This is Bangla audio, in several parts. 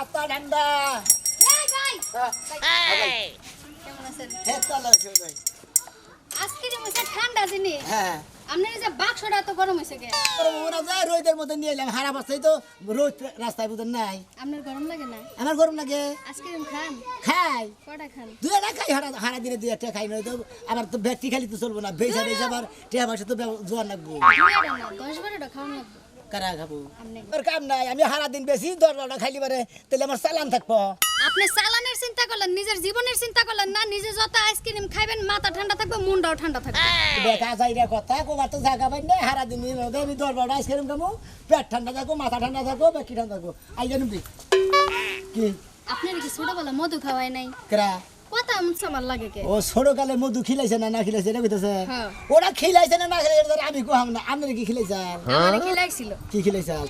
আত্মা ঠান্ডা এই ভাই। হ্যাঁ কেমন আছেন? হ্যাঁ চলো ভাই। আজকে যে মশা ঠান্ডা হ্যাঁ। আপনার এই যে বাক্সটা তো গরম হয়েছে কে? ওরা যায় রোদের মধ্যে নিয়ে এলাম হারা বাস্তায় তো রোদ রাস্তায় বুঝেন নাই। আপনার গরম লাগে না? আমার গরম লাগে। আইসক্রিম খান। খাই। কটা খান? দুই একটা খাই হারা হারা দিনে দুই একটা খাই নয় তো আবার তো ব্যাটারি খালি তো চলবো না। বেজা বেজা আবার টিয়া মাসে তো জোয়ার লাগবো। দশ বারোটা খাওয়ান লাগবে। কারা খাব তোর কাম নাই আমি হারা দিন বেশি দশ বারোটা খাইলি পারে তাহলে আমার চালান থাকব। আপনি চালানের চিন্তা করলেন নিজের জীবনের চিন্তা করলেন না নিজে যত আইসক্রিম খাইবেন মাথা ঠান্ডা থাকবে মনটাও ঠান্ডা থাকবে। দেখা যায় রে কথা কোবার তো জায়গা পাই না হারা দিন আমি দশ বারোটা আইসক্রিম খাব পেট ঠান্ডা থাকো মাথা ঠান্ডা থাকো বাকি ঠান্ডা থাকো আই জানুম কি? আপনার কি ছোটবেলা মধু খাওয়াই নাই? কেরা? কথা মুখছে আমার লাগে কে? ও ছোট কালে মধু খিলাইছে না না খিলাইছে এটা কইতেছে? হ্যাঁ। ওরা খিলাইছে না না খিলাইছে এটা আমি কোহাম না। আপনি কি খিলাইছাল আমার কি লাগছিল কি খিলাইছাল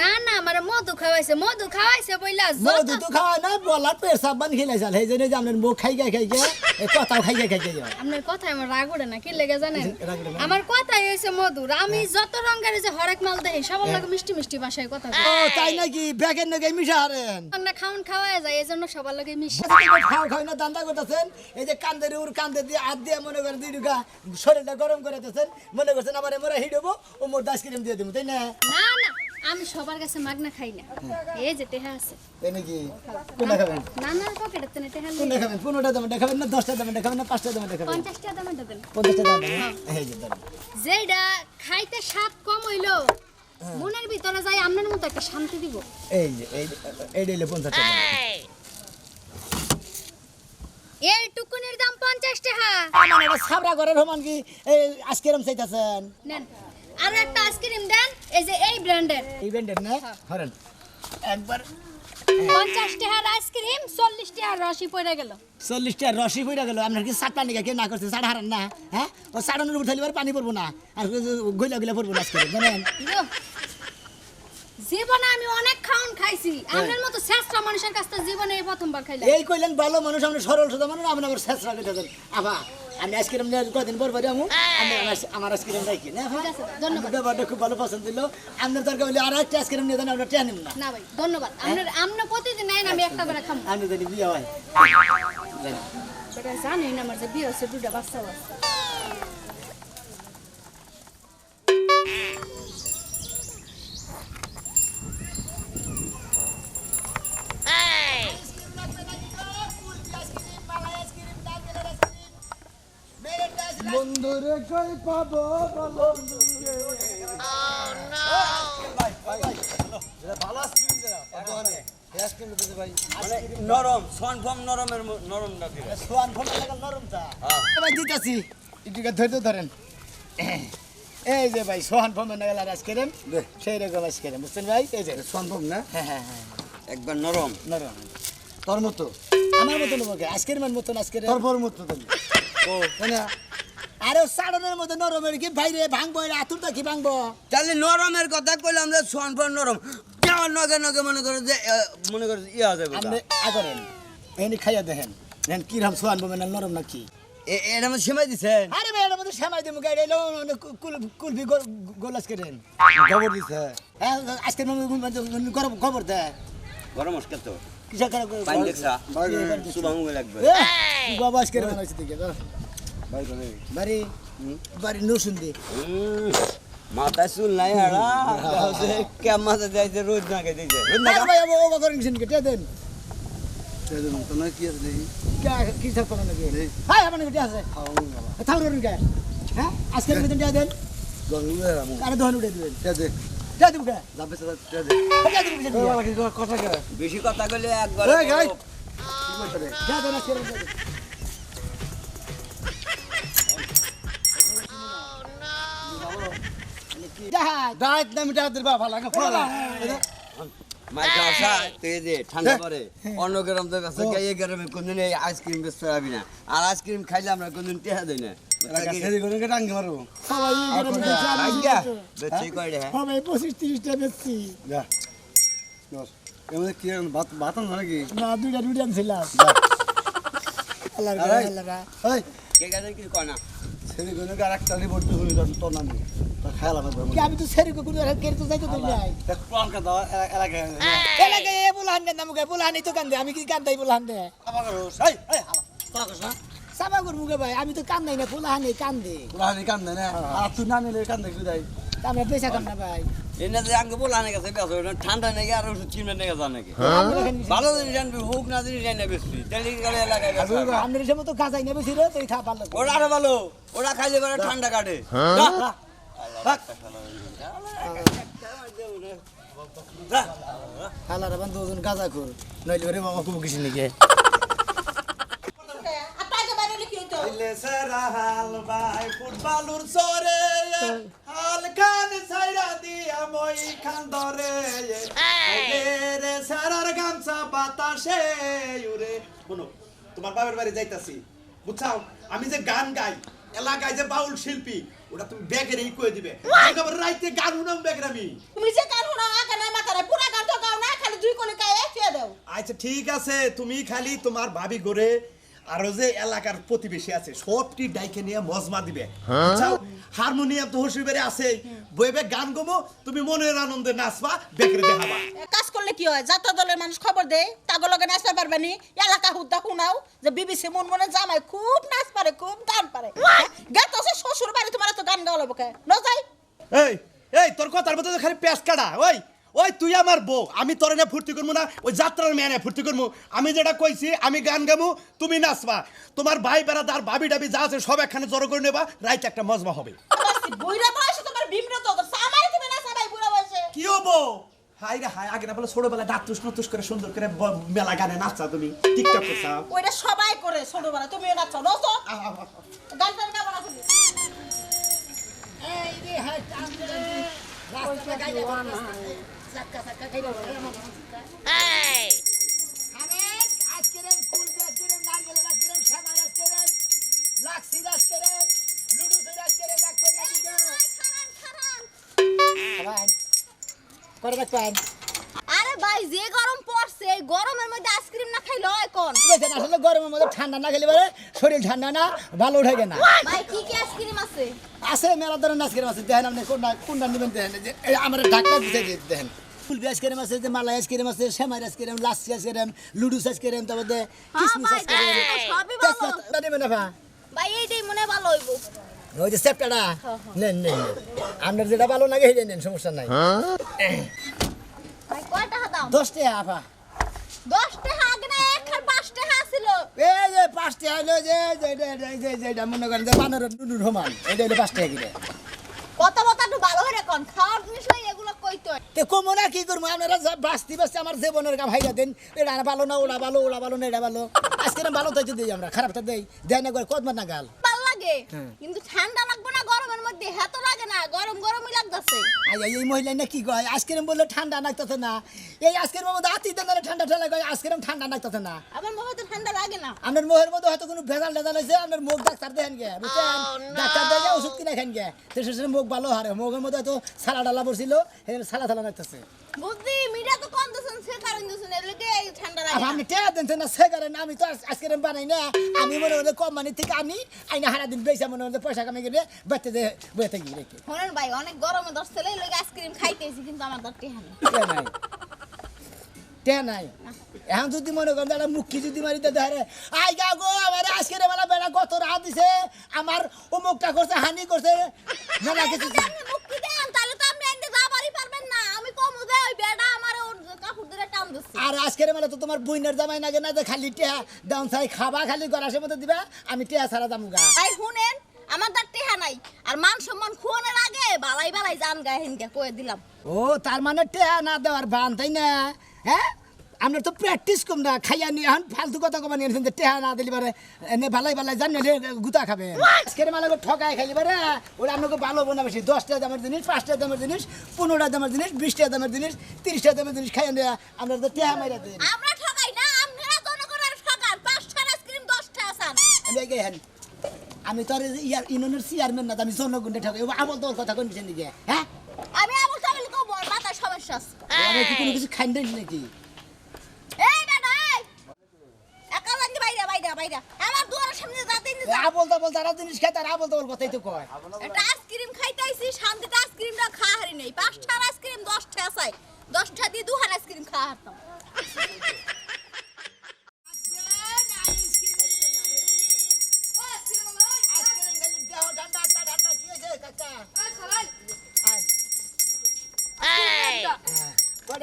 না না আমার মধু খাওয়াইছে মধু খাওয়াইছে বইলা মধু যত তো খাওয়া না বলার পেশাব বান খিলাইছাল সেই জন্য যে আপনার মুখ খাই খাই খাই খাই এই কথাও খাই খাই খাই খাই আপনার কথায় আমার রাগ ওঠে না কি লেগে জানেন? রাগ ওঠে না? আমার কথাই হয়েছে মধুর। আমি যত রঙের যে হরেক মাল লাগে মিষ্টি মিষ্টি ভাষায় কথা ও তাই নাকি? ব্যাগের নাকি মিশা হারেন? না খাওন খাওয়া যায় এই জন্য সবার লাগে মিষ্টি খাও খাও না দান্দা করতেছেন এই যে কান্দের উর কান্দে দিয়ে হাত দিয়ে মনে করেন দুই ঢুকা শরীরটা গরম করে দিতেছেন মনে করছেন আবার মোরা হিডবো ও মোর দাস ক্রিম দিয়ে দেবো তাই না? না না আমি সবার কাছে মাগনা খাই না। এই যে টেহা আছে। তাই নাকি? কোনটা খাবেন? না না পকেটের তেনে টেহা কোনটা খাবেন? পনেরোটা দামে দেখাবেন না দশটা দামে দেখাবেন না পাঁচটা দামে দেখাবেন? পঞ্চাশ টাকা দামে দেবেন। পঞ্চাশটা দামে এই যে দাম। যেটা খাইতে স্বাদ কম হইল মনের ভিতরে যাই আপনার মতো একটা শান্তি দিব। এই যে এই এই দিলে পঞ্চাশ টাকা এই টুকুনির দাম পঞ্চাশ টাকা। আমার এটা সাবরা ঘরের সমান কি? এই আজকে এরম নেন আর একটা আইসক্রিম দেন এই যে এই ব্র্যান্ডের। এই ব্যান্ডের না? হরেন একবার পঞ্চাশ টাকার আইসক্রিম চল্লিশ টাকার রসি পড়ে গেল। চল্লিশটা রসি পড়ে গেল আপনার কি সাত পানি কেউ না করছে? সাড়ে হারান না হ্যাঁ? ও সাড়ানোর থাকলে পানি পড়ব না আর গইলা গইলা পড়ব না আজকে জানেন? জীবনে আমি অনেক খাওন খাইছি। আপনার মতো শ্রেষ্ঠ মানুষের কাছ থেকে জীবনে এই প্রথমবার খাইলাম। এই কইলেন ভালো মানুষ আমরা সরল সোজা মানুষ আপনি আমার শেষ রাখে দেন। আবা আমি আইসক্রিম নিয়ে কদিন পর পরে আমু আমি আমার- আইসক্রিম রাখি না ধন্যবাদ। ব্যাপারটা খুব ভালো পছন্দ দিল আপনার দরকার হলে আর একটা আইসক্রিম নিয়ে দেন আমরা টেন নিব না। না ভাই ধন্যবাদ। আপনার আপনি প্রতিদিন নেন আমি একটা করে খাব আমি জানি বিয়ে হয়। জানি না আমার যে বিয়ে হচ্ছে দুটা বাচ্চা আছে। কই পাবো বলো নরম সন ফম নরমের নরম না। এবার দিতাছি এটুকে ধৈর্য ধরেন এই যে ভাই সোহান ফোন না গেল আইসক্রিম সেই রকম আইসক্রিম বুঝছেন ভাই এই যে সম্ভব না হ্যাঁ হ্যাঁ হ্যাঁ একবার নরম নরম তোর মতো আমার মতন লোক আইসক্রিমের মতন আইসক্রিম তোর মতো ও আরে সাড়নের মধ্যে নরমের কি ভাইরে ভাঙবো এটা আতুরটা কি ভাঙবো? তাহলে নরমের কথা কইলাম যে সন ফম নরম। যাওয়ার নগে নগে মনে করে যে মনে করে ইয়া যাবে আপনি আগরেন এনে খাইয়া দেখেন। দেখেন কি রকম সোহান বলবেন নরম নাকি এটা আমার সেমাই দিছেন আরে ভাই এর মধ্যে সেমাই দিমু গাড়ি এলো কুলফি গোল আইসক্রিম খবর দিছে। হ্যাঁ আইসক্রিম গরম খবর দেয় গরম মস্কা তো। কিসা করে পানি দেখছা? সুবাহ লাগবে। বাবা আইসক্রিম বানাইছে দিকে বাড়ি বাড়ি নুসুন দি মাথায় চুল নাই হারা কে মাথা যাইছে রোজ না কে দিয়েছে। রোজ না ভাই ও ও করেন কিসেন কেটে দেন। তো কি আছে কে কি সব করেন নাকি? হাই আপনি কেটে আছে। থাও রুন কে? হ্যাঁ? আজকের মধ্যে দেন। দেন আরে দহন উঠে দিবেন। দে দিব কে? দে দিব কথা বেশি কথা কইলে একবার জাহাজ দাঁত নামি টাকা দিবা ভালো লাগে ফলা মাইকা আসা তুই যে ঠান্ডা পরে অন্য গরম তো বেসা এই গরমে কোনদিন এই আইসক্রিম বেচতে পারবি না। আর আইসক্রিম খাইলে আমরা কোনদিন টেহা দেই না। সবাই এই গরমে বেঁচে আমি তো। বেচি কই রে সবাই পঁচিশ তিরিশটা বেচছি না দুইটা দুইটা আনছিলাম আল্লাহর ঘরে, আল্লাহর ঘরে। কে গাছে কি কয় না কি আমি তো সেরি কো কোনো কেড়ে তো যাইতো তুই নাই এলাকায়। এ বুলান তো কান্দে আমি কি কান্দাই বুলান দে? সাবা কর মুগে ভাই আমি তো কান্দাই না বুলানি কান্দে। আমরা পয়সা কাম না ভাই। এনে যে আঙ্গ বলা নাকি আছে বেশ ওটা ঠান্ডা নাকি আর ওষুধ চিমনে নাকি জানে নাকি আমরা এখানে কিছু- ভালো হোক না বেশি তেলি গেলে তুই খা ওরা আরও ভালো ওরা খাইলে পরে ঠান্ডা কাটে হালার বান দুজন গাজা কর নইলে কুবু কিছু নাকি আপনাকে বাইরে কি হইতো হাল ভাই ফুটবলুর সরে হাল খান সাইরা দিয়া মই খান ধরে রে সারার গামছা বাতাসে উরে শুনো তোমার বাবার বাড়ি যাইতাছি। বুঝছাও? আমি যে গান গাই এলাকায় যে বাউল শিল্পী ওটা তুমি ব্যাগেরই কয়ে দিবে। একেবারে রাইতে গান শুনাম ব্যাগের আমি তুমি যে গান শোনা আগে না মাথা পুরা গান তো গাও না খালি দুই কোলে গায়ে ফিয়ে দাও। আচ্ছা ঠিক আছে তুমি খালি তোমার ভাবি করে আরও যে এলাকার প্রতিবেশী আছে সবটি ডাইকে নিয়ে মজমা দিবে। হারমোনিয়াম তো হসিবেরে আছে। বইবে গান গমো তুমি মনের আনন্দে নাচবা বেকরে দেখাবা কাজ করলে কি হয়? যাত্রা দলের মানুষ খবর দেয় তাগো লগে নাচতে পারবে নি। এলাকা হুদ্দা শুনাও যে বিবিসি মন মনে জামাই খুব নাচ পারে খুব গান পারে। গাত আছে শ্বশুর বাড়ি তোমার তো গান গাওয়া লাগবে ন যাই। এই এই তোর কথার মধ্যে খালি পেঁচ কাটা। ওই ওই তুই আমার বউ আমি তোর এনে ফুর্তি করব না ওই যাত্রার মেয়ে ফুর্তি করব। আমি যেটা কইছি আমি গান গামু তুমি নাচবা। তোমার ভাই বেড়াদার ভাবি ডাবি যা আছে সব একখানে জড়ো করে নেবা রাইতে একটা মজমা হবে। বুইরা বয়সে তোমার বিমরত সামাই তুমি না সামাই বুড়া বয়সে। কি হব? হাই রে হাই আগে না বলে ছোটবেলা দাঁতুস নতুস করে সুন্দর করে মেলা গানে নাচা তুমি। টিকটক করছা ওইটা সবাই করে ছোটবেলা তুমিও নাচো নচো গান টান গাবো না তুমি। এই রে হাই টান রাস্তা গাইলে আরে ভাই যে গরম এই গরমের মধ্যে আইসক্রিম না খাইলে হয় কোন? বুঝছেন আসলে গরমের মধ্যে ঠান্ডা না খেলে পরে শরীর ঠান্ডা না ভালো উঠে না। ভাই কি কি আইসক্রিম আছে? আছে মেলা ধরনের আইসক্রিম আছে দেখেন আপনি কোনটা কোনটা নেবেন দেখেন যে আমার ঢাকা দিতে দেখেন। আইসক্রিম আছে যে মালাই আইসক্রিম আছে সেমাই আইসক্রিম লাচ্ছি আইসক্রিম লুডুস আইসক্রিম তারপর দিয়ে কিসমিস আইসক্রিম। ভাই এইটাই মনে ভালো হইব। ওই যে সেপটাটা নেন নেন নেন। আপনার যেটা ভালো লাগে সেটা নেন সমস্যা নাই। ভাই কয় টাকা দাম দশ টাকা আপা। দশ টাকা না এক আর পাঁচ ছিল। এই যে পাঁচ হলো যে যে- যে- যে- যে- যেটা মনে করেন যে বানর নুনুর সমান এটা হলো পাঁচ কিনে কথা কথা একটু ভালো করে কোন খাওয়ার জিনিস হয় এগুলো কইতো তে কমো না কি করব? আপনারা যা বাঁচতে বাঁচতে আমার জীবনের গা ভাইরা দেন। এটা না ভালো না ওরা ভালো ওরা ভালো না এটা ভালো। আজকে ভালো তো দিই আমরা খারাপটা দেই। দেয় না করে কদমার না গাল লাগে। কিন্তু ঠান্ডা লাগবে না গরমের মধ্যে হেতো লাগে না গরম গরমই লাগতেছে। আই এই মহিলা না কি কয় আজকের বললে ঠান্ডা লাগতেছে না। এই আজকের মধ্যে আতি দেন ঠান্ডা ঠান্ডা কয় আজকের ঠান্ডা লাগতেছে না। আমার মনে তো ঠান্ডা লাগে না। আপনার মুখের মধ্যে হয়তো কোনো ভেজাল টেজাল হয়েছে আপনার মুখ ডাক্তার দেখেন গে বুঝছেন? ডাক্তার দেখে ওষুধ কিনে খান গে। তো শেষে মুখ ভালো হারে মুখের মধ্যে হয়তো সালা ডালা পড়ছিল সালা থালা লাগতেছে। বুঝলি? আপনি টেয়া দেন না সে কারণে আমি তো আজ- আজকের বানাই না। আমি মনে করি কোম্পানি থেকে আনি আইনা হারা দিন বেশি মনে করি পয়সা কামাই করে বাড়তে যে বয়ে থাকি রেখে। শোনেন ভাই অনেক গরমে দশ ছেলে লেগে আইসক্রিম খাইতেছি কিন্তু আমার দর টেহা নাই। টেয়া নাই। এখন যদি মনে করেন মুখি যদি মারি তো ধরে আই গা গো আমার বেলা বেলা কত রাত দিছে আমার অমুকটা করছে হানি করছে মেলা কিছু আপনি মুক্তি দেন তাহলে তো আপনি এনতে যাবারই পারবেন না আমি কম দে ওই বেটা আমার ওর কাপড় ধরে টান দিচ্ছে আর আজকের মানে তো তোমার বইনের জামাই নাগে না যে খালি টেহা দাম চাই খাবা খালি গলাসের মধ্যে দিবা আমি টেয়া ছাড়া দাম গা। এই শুনেন আমার তার টেহা নাই আর মান সম্মান খুয়ানোর আগে বালাই বালাই জান গায়ে হিনকে কয়ে দিলাম। ও তার মানে টেহা না দেওয়ার বান তাই না? হ্যাঁ? আমরা তো প্র্যাকটিস কম না খাইয়া নিয়ে এখন ফালতু কথা কবা নিয়ে টেহা না দিলি পারে এনে ভালাই ভালাই জানি গুতা খাবে। আজকের মালা ঠকায় খাইলি পারে ওরা আপনাকে ভালো বোনা বেশি দশটা দামের জিনিস পাঁচটা দামের জিনিস পনেরোটা দামের জিনিস বিশটা দামের জিনিস তিরিশটা দামের জিনিস খাইয়া নিয়ে আমরা তো টেহা মাইরা দিন আমরা ঠকাই না আপনারা জনগণের ঠকান পাঁচটা আইসক্রিম দশটা আসান। আমি তো আর ইয়ার ইউনিয়নের চেয়ারম্যান না আমি জনগণে ঠকাই আবল তোর কথা কোন দিকে হ্যাঁ? আমি আবুল তাবুল কব মাথায় সমস্যা আছে। আমি কি কোনো কিছু খাই দেন নাকি এই বেটা এই একা লাগি আমার দুয়ারের সামনে যাতে আবল তাবল তারা জিনিস খায় তারা আবল তাবল কথাই তো কয়। একটা আইসক্রিম খাইতে আইছি শান্তিতে আইসক্রিমটা খাওয়া হারি নেই। পাঁচটার আইসক্রিম দশটা আছে দশটা দিয়ে দুহান আইসক্রিম খাওয়া হারতাম।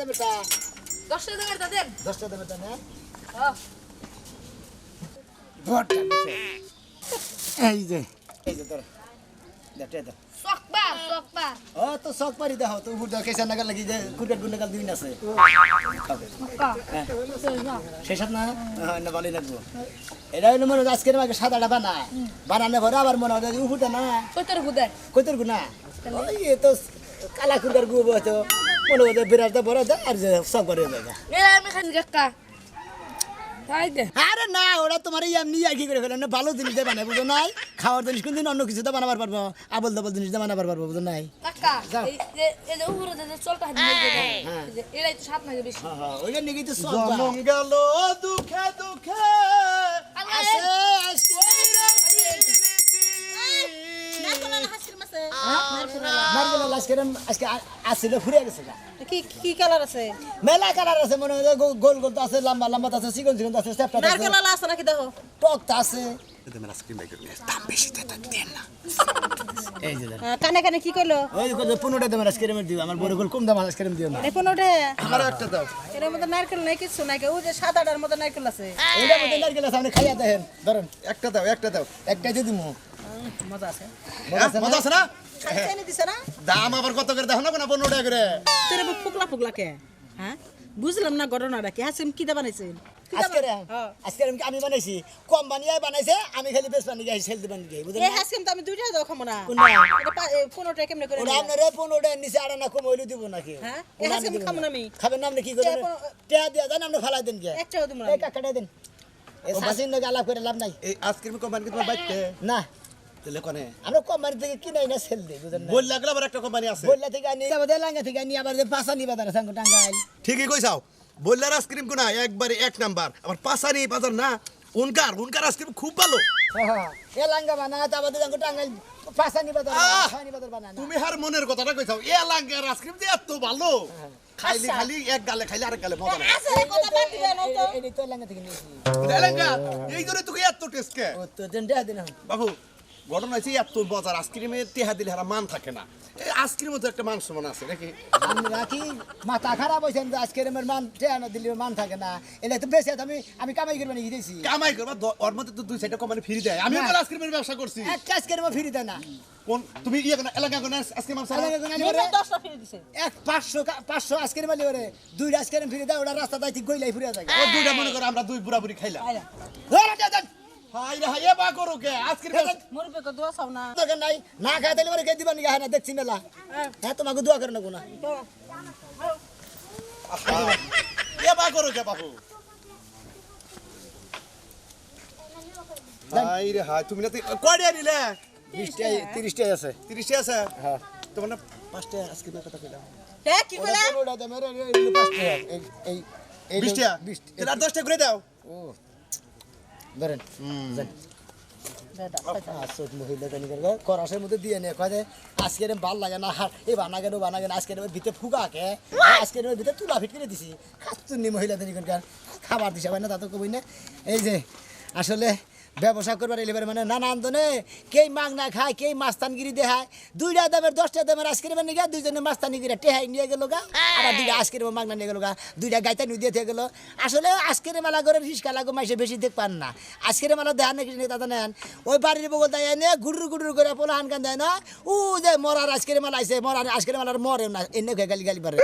দেবে দশটা টাকা দশটা দেবে না? হ্যাঁ। ভোটটা দিছে। এই যে এই যে তোর দেটে দে সকবা সকবা ও তো শখ পারি দেহ তো উপর দাও কেসা নাগাল লাগি যে কুটের গুন্ডে কাল দিন আছে সকা শেষাত না? হ্যাঁ, না ভালোই লাগবো। এটা হইল মনে হয় আজকের মাকে সাদাটা বানায়। বানানে ভরে আবার মনে হয় যে না। কইতার গুদার কইতর গুনা? ওই তো কালা কুন্ডার গু তো মনে হয় যে বড় আর আমি খান কাকা তাই দে। আরে না ওরা তোমার এই এমনি আর কি করে ফেলেন না ভালো জিনিস দিয়ে বানায় বুঝো নাই? খাওয়ার জিনিস কোনদিন অন্য কিছু তো বানাবার পারব আবল দাবল জিনিস দিয়ে বানাবার পারব বুঝো নাই? কাকা যাও। নারকেল আজকে আজকে আসছিল ফুরে গেছে কি কি কালার আছে? মেলা কালার আছে মনে হয় গোল গোল তো আছে লম্বা লম্বা আছে চিকন চিকন আছে চ্যাপটা নারকেল আছে। নাকি দেখো? টক তো আছে। এই যে দেখ। আহ, কানে কানে কি কইলো ওই যে পনেরোটা আইসক্রিমের দিও। আমার বড় গোল কম দাম আইসক্রিম দিও না। পনেরোটা? আমার একটা দাও। এর মধ্যে নারকেল নাই কিছু নাই ওই যে সাদাটার মধ্যে নারকেল আছে। এইটার মধ্যে নারকেল আছে আপনি খাইয়া দেখেন ধরেন। একটা দাও একটা দাও। একটাই যদি মুখ মজা আছে। হ্যাঁ, মজা আছে না? দাম আবার কত করে? দেখো না কোনো পনেরো টাকা করে তোর ফুকলা ফুকলা কে? হ্যাঁ? বুঝলাম না ঘটনাটা কি? হাসিম কি দা বানাইছেন আজকে। আমি বানাইছি। কম বানিয়ে বানাইছে। আমি খালি বেশ বানিয়ে যাই সেলতে বানিয়ে যাই বুঝলেন এই হাসিম তো আমি দুইটা দাও খাব না। কোনটা? এটা পা- এ, পনেরোটা কেমনে করে ওরা নিলা? পনেরোটা নিচে আড়া না কম হইলে দিব নাকি? হ্যাঁ? এই হাসিম দিব না আমি। খাবেন না আপনি কি করবেন? টিয়া দিয়া দেন আপনি ফালাই দেন কে একটাও দিব না। এই কাকাটা দেন। এই শাসিন নাকি আলাপ করে লাভ নাই? এই আইসক্রিম কোম্পানি তোমার বাইতে না। তাহলে কোনে আমরা কোম্পানি থেকে কিনাই না সেল দিই বুঝলেন না বল লাগলে আবার একটা কোম্পানি আছে বললা থেকে আনি আবার লাঙ্গা থেকে আনি আবার যে নিবা দাঁড়া সঙ্গে টাঙ্গাইল ঠিকই কইছাও বললার আইসক্রিম কোনা একবারে এক নাম্বার আবার পাসানি বাজার না উনকার উনকার আইসক্রিম খুব ভালো হ্যাঁ এ লাঙ্গা বানা তারপর সঙ্গে টাঙ্গাইল নিবা দাঁড়া বানা তুমি হার মনের কথাটা কইছাও এ লাঙ্গের আইসক্রিম দিয়ে এত ভালো খাইলি খালি এক গালে খাইলে আরেক গালে মজা আছে কথা বাদ দিবে তো এই তো লাঙ্গা থেকে নিয়েছি লাঙ্গা এই জন্য তুই এত টেস্ট কে ও তো দেন দেয়া দিন বাবু ঘটনা হচ্ছে এত বাজার আইসক্রিমে তেহা দিলে হারা মান থাকে না। এই আইসক্রিমে তো একটা মান সমান আছে নাকি? আমরা কি মাথা খারাপ আজকের আমার মান টেয়ানো দিলে মান থাকে না। এটা তো বেশি আমি আমি কামাই করব নাকি দিয়েছি কামাই করবা ওর মধ্যে তো দুই সাইডটা কোম্পানি ফ্রি দেয়। আমি না। আইসক্রিমের ব্যবসা করছি। একটা আমার ফিরি দেয় না। কোন তুমি ইয়ে কোন এলাকা কোন আইসক্রিম না? ফিরে দিছে। এক পাঁচশো কা- পাঁচশো আজকের মালি ওরে দুইটা আজকের ফিরি দেয় ওটা রাস্তা দায়িত্ব গইলাই ফিরে যায়। ও দুইটা মনে করো আমরা দুই বুড়া বুড়ি খাইলাম ওরে না। নাই না খাই তাহলে কে দিবা নাকি? হ্যাঁ না দেখছি মেলা। হ্যাঁ তোমাকে দোয়া করে না। এ বা করো কে বাবু হাই রে হাই তুমি না তো- কয়টা নিলে বিশটাই তিরিশটাই আছে। তিরিশটা আছে? হ্যাঁ। তোমার না পাঁচটা আইসক্রিমের কথা কইলাম। কি কইলা? দামের, এই- পাঁচটা, এই এই বিশটা। দশটা করে দাও। ও। ধরেন করাসের মধ্যে দিয়ে নে কয় যে আজকের ভালো লাগে না হার এই বানা গেল বানা গেল আজকের ভিতরে ফুকা কে আজকের ভিতরে তুলা ফিট করে দিছি। খাচ্ছুনি মহিলা জানি করে খাবার দিছে না তা তো কবই না? এই যে আসলে ব্যবসা করবার এলিবার মানে নানা আন্দোলনে কেই মাং না খায় কেই মাস্তানগিরি দেখায়। দুইটা দামের দশটা দামের আজকের মানে গা দুইজনে মাস্তানগিরি টেহাই নিয়ে গেল গা। আবার দুইটা আজকের মাংনা নিয়ে গেল গা। দুইটা গাইতা নিয়ে দিয়ে গেল। আসলে আজকের মেলা করে রিস্কা লাগো মাইসে বেশি দেখ পান না। আজকের মেলা দেখান নাকি দাদা নেন ওই বাড়ির বগল দেয় এনে গুডুর গুডুর করে পোলা হানকান দেয় না। ও যে মরার আজকের মেলা আইসে মরার আজকের মেলার মরে না এনে গালি গালি পারে